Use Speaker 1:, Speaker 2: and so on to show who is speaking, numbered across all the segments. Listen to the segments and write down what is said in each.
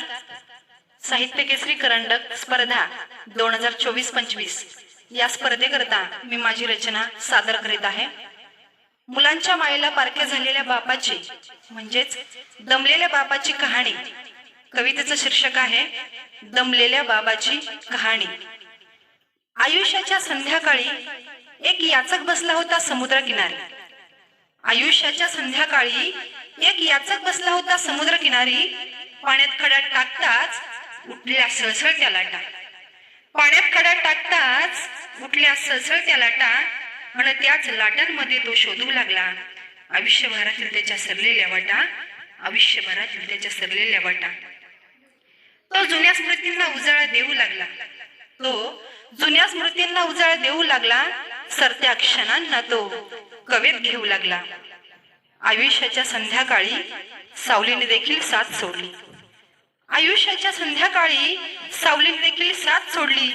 Speaker 1: साहित्य केसरी करंडक स्पर्धा दोन हजार चोवीस पंचवीस. या स्पर्धेकरता मी माझी रचना सादर करीत आहे. मुलांच्या मायेला पारखे झालेल्या बापाची म्हणजेच दमलेल्या बापाची कहाणी कवितेचं शीर्षक आहे दमलेल्या बाबाची कहाणी. आयुष्याच्या संध्याकाळी एक याचक बसला होता समुद्रकिनारी. आयुष्याच्या संध्याकाळी एक याचक बसला होता समुद्रकिनारी पाण्यात खडा टाकताच उठल्या सळसळ त्याला लाटा. पाण्यात खडा टाकताच उठल्या सळसळ त्याला लाटा आणि त्याच लाटांमध्ये तो शोधू लागला. आयुष्यभरातील त्याच्या सरलेल्या वाटा आयुष्यभरातील त्याच्या सरलेल्या वाटा. तो जुन्या स्मृतींना उजाळा देऊ लागला. तो जुन्या स्मृतींना उजाळा देऊ लागला. सरत्या क्षणांना तो कवेत घेऊ लागला. आयुष्याच्या संध्याकाळी सावलीने देखील साथ सोडली. आयुष्याच्या संध्याकाळी सावलीने देखील साथ सोडली.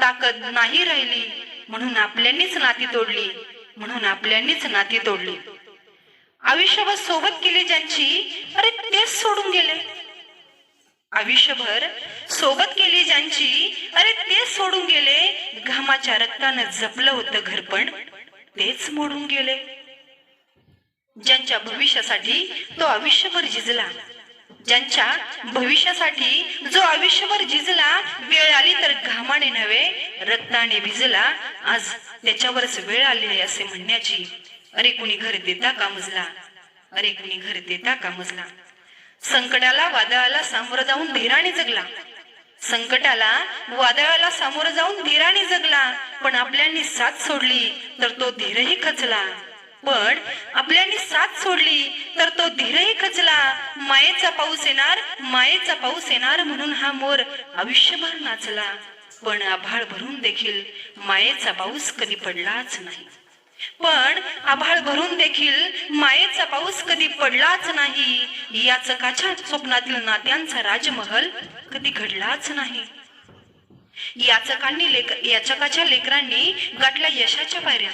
Speaker 1: ताकद नाही राहिली. म्हणून आपल्यांनीच नाती तोडली. म्हणून आपल्यांनीच नाती तोडली. आयुष्यभर सोबत केली ज्यांची अरे तेच सोडून गेले. आयुष्यभर सोबत केली ज्यांची अरे तेच सोडून गेले. घामाच्या रक्तानं जपलं होतं घरपण. तेच मोडून गेले. ज्यांच्या भविष्यासाठी तो आयुष्यभर झिजला ज्यांच्या भविष्यासाठी जो आयुष्यभर झिजला वेळ आली तर घामाने नव्हे रक्ताने भिजला आज त्याच्यावरच वेळ आली आहे असे म्हणण्याची. अरे कुणी घर देता का मजला? अरे कुणी घर देता का मजला? संकटाला वादळाला सामोरं जाऊन धीराने जगला. संकटाला वादळाला सामोरं जाऊन धीराने जगला. पण आपल्यांनी साथ सोडली तर तो धीरही खचला. पण आपल्याने साथ सोडली तर तो धीरही खचला. मायेचा पाऊस येणार मायेचा पाऊस येणार म्हणून हा मोर आयुष्यभर नाचला. पण आभाळ भरून देखील मायेचा पाऊस कधी पडलाच नाही. पण आभाळ भरून देखील मायेचा पाऊस कधी पडलाच नाही या चकाच्या स्वप्नातील नात्यांचा राजमहल कधी घडलाच नाही. याचकांनी लेक याचकाच्या लेकरांनी गाठल्या यशाच्या पायऱ्या.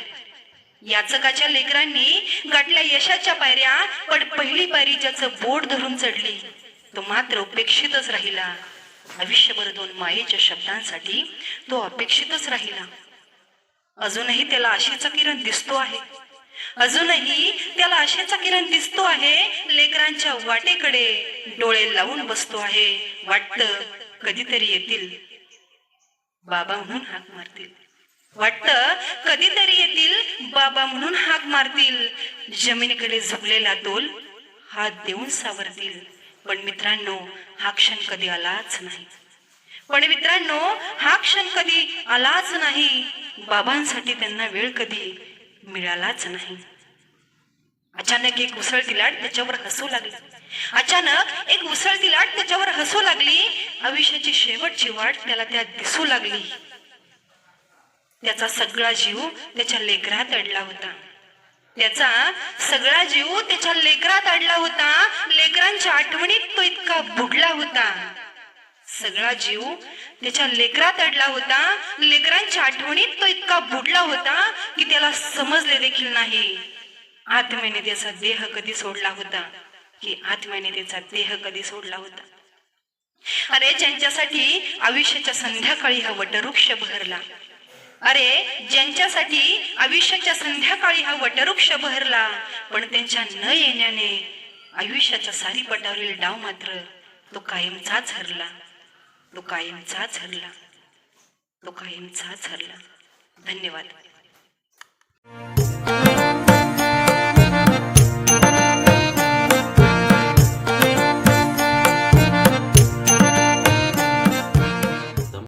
Speaker 1: याचकाच्या लेकरांनी गाठल्या यशाच्या पायऱ्या पण पहिली पायरी ज्याचं बोट धरून चढली तो मात्र उपेक्षितच राहिला. आयुष्यभर दोन मायेच्या शब्दांसाठी तो अपेक्षितच राहिला. अजूनही त्याला आशेचा किरण दिसतो आहे. अजूनही त्याला आशेचा किरण दिसतो आहे. लेकरांच्या वाटेकडे डोळे लावून बसतो आहे. वाटत कधीतरी येतील. बाबा म्हणून हाक मारतील. वाटत कधीतरी येतील बाबा म्हणून हाक मारतील. जमिनीकडे झुकलेला तोल हात देऊन सावरतील. पण मित्रांनो हा क्षण कधी आलाच नाही. पण मित्रांनो हा क्षण कधी आलाच नाही. बाबांसाठी त्यांना वेळ कधी मिळालाच नाही. अचानक एक उसळती लाट त्याच्यावर हसू लागली. अचानक एक उसळती लाट त्याच्यावर हसू लागली. आयुष्याची शेवटची वाट त्याला त्यात दिसू लागली. त्याचा सगळा जीव त्याच्या लेकरात अडला होता. त्याचा सगळा जीव त्याच्या लेकरात अडला होता. लेकरांच्या आठवणीत तो इतका बुडला होता. सगळा जीव त्याच्या लेकरात अडला होता. लेकरांच्या आठवणीत तो इतका बुडला होता की त्याला समजले देखील नाही. आत्म्याने त्याचा देह कधी सोडला होता? की आत्म्याने त्याचा देह कधी सोडला होता? अरे ज्यांच्यासाठी आयुष्याच्या संध्याकाळी हा वटवृक्ष बहरला अरे ज्यांच्यासाठी आयुष्याच्या संध्याकाळी हा वटवृक्ष बहरला पण त्यांच्या न येण्याने आयुष्याच्या सारी पटावरील डाव मात्र तो कायमचाच हरला तो कायमचाच हरला तो कायमचाच हरला धन्यवाद.